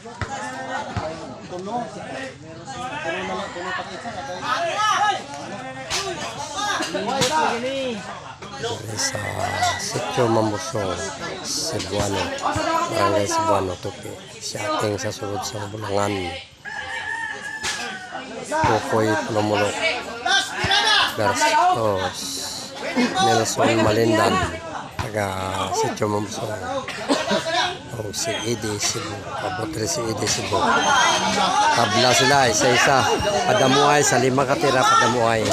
Tuno. Tuno na lang, tuno pati isa. sa Sitio Mambusong, Cebuano, Barangay Cebuano, Tupi. Si ating sa sulod sa Bulangan. Tukoy Lumulok. Gartos. Nelson Malindan. Taga Sitio Mambusong. O si Edi Cebu. Pabotre si Edi Cebu. Tabla sila, isa-isa. Padamuay sa lima katira, padamuay.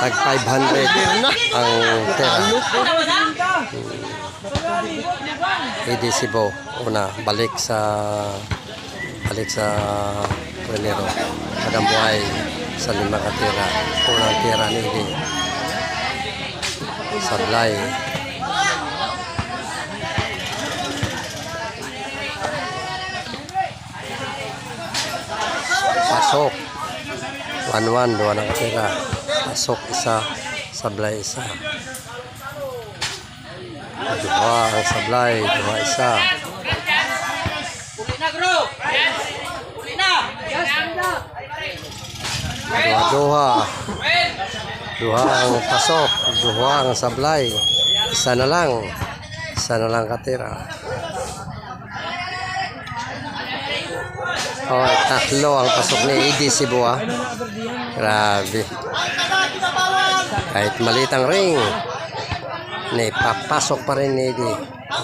Tag 500 ang tira. Edi Cebu. Una, balik sa balik sa Prenero. Padamuay sa lima katira. Unang tira ni Edi. Sablay. Pasok. 1-1, duwa na katira. Pasok isa, sablay isa. Duwa ang sablay, duwa isa. Uli na, bro! Uli na! Duwa duha. Duha ang pasok, duha ang sablay. Isa na lang. Isa na lang katira. Oh, tatlo ang pasok ni Edi Cebu ah. Grabe. Kahit maliit ang ring, ni papasok pa rin ni Edi.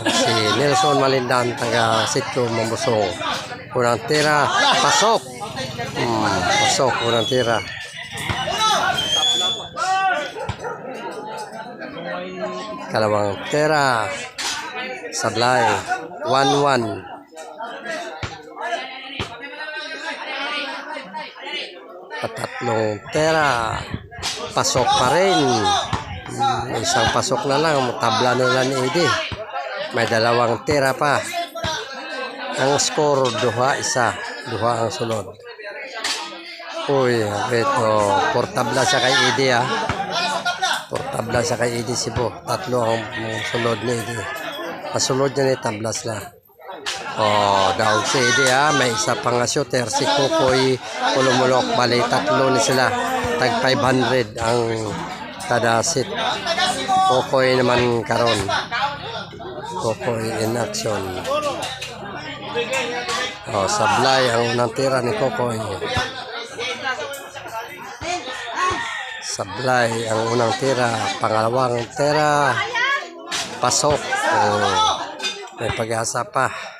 Si Nelson Malindan, taga Sitio Mambusong. Unang tira, pasok. Hmm, pasok, unang tira. Kalawang tira. Sablay. 1-1. Patatlong tera. Pasok pa rin. Hmm, isang pasok na lang. Tabla nila ni Edi. May dalawang tera pa. Ang score, duha isa. Duha ang sunod. Uy, ito. Portabla siya kay Edi ah. Portabla siya kay Edi Cebu. Tatlo ang sunod ni Edi. Kasunod niya ni Tablas na. Oh, si Edi ha. May isa pang shooter. Si Kukoy Pulumulok. Bali, tatlo ni sila. Tag 500 ang kada sit. Kukoy naman karon. Kukoy in action. Oh, sablay ang unang tira ni Kukoy. Sablay ang unang tira. Pangalawang tira. Pasok. Oh, may pag-asa pa.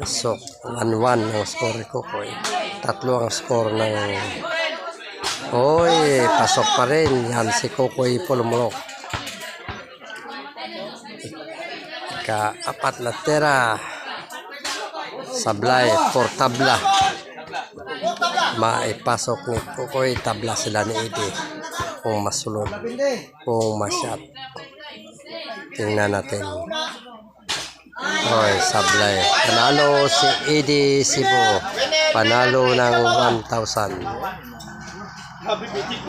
Pasok. 1-1 ang score ni Kukoy. Tatlo ang score ng... Oy, pasok pa rin. Yan si Kukoy Pulumulok. Ika-apat na tira. Sablay, for tabla. Maipasok ni Kukoy, tabla sila ni Edi. Kung masulod, kung masyat. Tingnan natin. Oy, sablay. Panalo si Edi Cebu. Panalo ng 1,000.